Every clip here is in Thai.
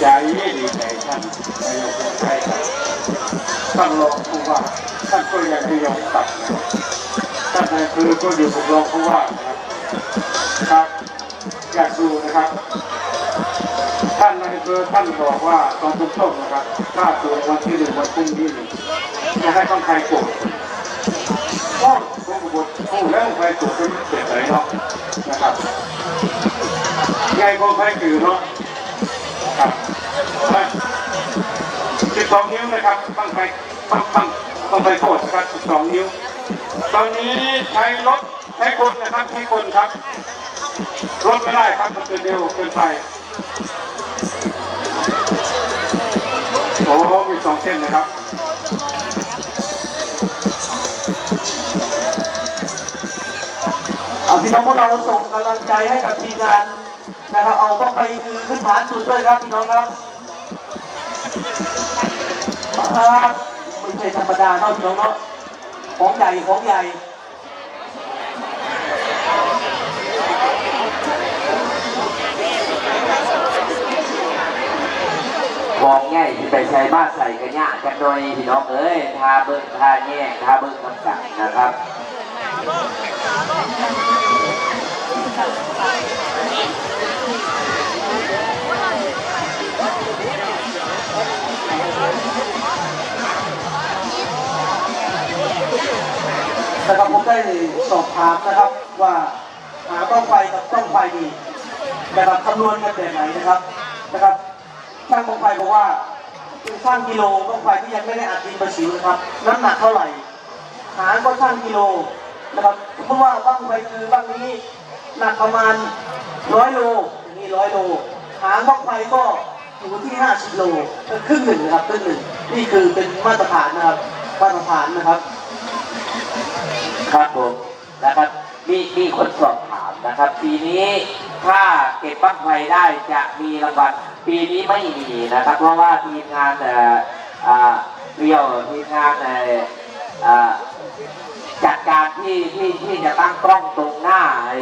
ใจดีใจท่านนายกคนไทยครับท่านรองผู้ว่าท่านก็ยังไม่ยอมกลับนะครับท่านนายคือก็อยู่กับรองผู้ว่านะครับครับอยากดูนะครับ ท่านนายอำเภอท่านบอกว่าตอนต้นๆนะครับถ้าตัววันที่หนึ่งวันพรุ่งนี้จะให้ต้องใครกรธโอ้ผมก็บอกโอ้แล้วใครกรธก็ไม่เสียใจเนาะนะครับไงก็ใครถือเนาะ ต้องต้องต้องไปโกรธนะครับสิบสองนิ้ว ตอนนี้ใช้รถใช้คนนะครับใช้คนครับ รถไม่ได้ครับมันเกินเร็วเกินไปโอ้มีสองเส้นนะครับเอาพี่น้องพวกเราส่งกำลังใจให้กับทีมงานนะครับเอาต้องไปคือขึ้นฐานจุดด้วยครับพี่น้องครับครับ ใช่ธรรมดาเนาะพี่น้องเนาะของใหญ่ของใหญ่ของง่ายที่ไปใช้บ้านใส่กันยากกันโดยพี่น้องเอ้ยทาเบิ้งทาแย่ทาเบิ้งคำสั่งนะครับ สอบถามนะครับว่าหาต้องไฟกับต้องไฟดีนะครับคำนวณกันแบบไหนนะครับนะครับช่างต้องไฟบอกว่าคือช่างกิโลต้องไฟที่ยังไม่ได้อัดดินประสิวนะครับน้ำหนักเท่าไหร่ หารก็ช่างกิโลนะครับสมมติว่าบ้างไฟคือบ้างนี้หนักประมาณร้อยโลอย่างนี้ร้อยโลหางบ้างไฟก็อยู่ที่ 50 โลครึ่งหนึ่งนะครับครึ่งหนึ่งนี่คือเป็นมาตรฐานนะครับมาตรฐานนะครับ ครับผมนะครับมีมีคนสอบถามนะครับ ปีนี้ถ้าเก็บบั้งไฟได้จะมีรางวัลปีนี้ไม่มีนะครับ เพราะว่าทีมงานเอ่ออ่าเรียวทีมงานเอ่ออ่าจัดการที่ที่ที่จะตั้งกล้องตรงหน้าไอ้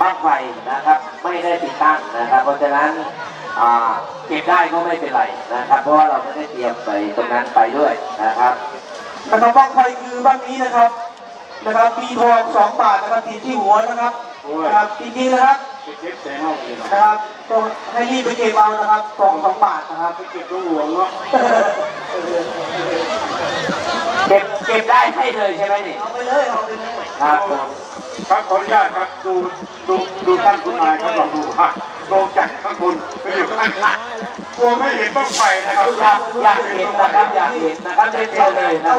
บ้างไฟนะครับ ไม่ได้ติดตั้งนะครับ เพราะฉะนั้นอ่าเก็บได้ก็ไม่เป็นไรนะครับ เพราะว่าเราไม่ได้เตรียมไปตรงนั้นไปด้วยนะครับ นะครับบ้างไฟคือบ้างนี้นะครับ นะครับปีทองสองบาทนะครับติดที่หัวนะครับนะครับจริงๆนะครับไปเก็บแสงเอาเลยเนาะนะครับต้องให้รีบไปเก็บเอานะครับทองสองบาทนะครับไปเก็บตัวหลวงเนาะเก็บเก็บได้ให้เลยใช่ไหมนี่เอาไปเลยเอาไปเลยครับผมครับขออนุญาตครับดูดูดูท่านผู้นายครับลองดูฮะ ลงจากข้างบนไปอยู่ข้างล่างกลัวไม่เห็นบ้างไฟนะครับอยากอยากเห็นนะครับอยากเห็นนะครับเล่นเชิญเลยนะ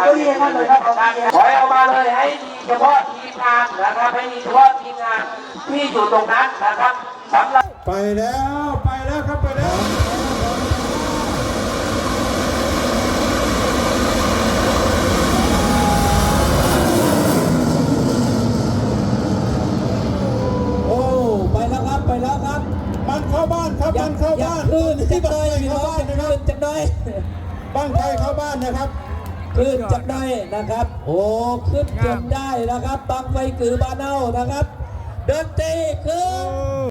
ครับขอให้เอามาเลยให้มีเฉพาะทีมงานนะครับให้มีเฉพาะทีมงานที่อยู่ตรงนั้นนะครับสำหรับไปแล้วไปแล้วครับไปแล้ว โอ้ ไปแล้วครับ ไปแล้วครับ มัน เข้าบ้านครับมันเข้าบ้านคลื่นที่บ้านพี่น้องคลื่นจักหน่อยบ้านใครเข้าบ้านนะครับคลื่นจักหน่อยนะครับ โอ้ขึ้นจนได้นะครับบังไฟกือบ้านเน่านะครับดนตรีคือ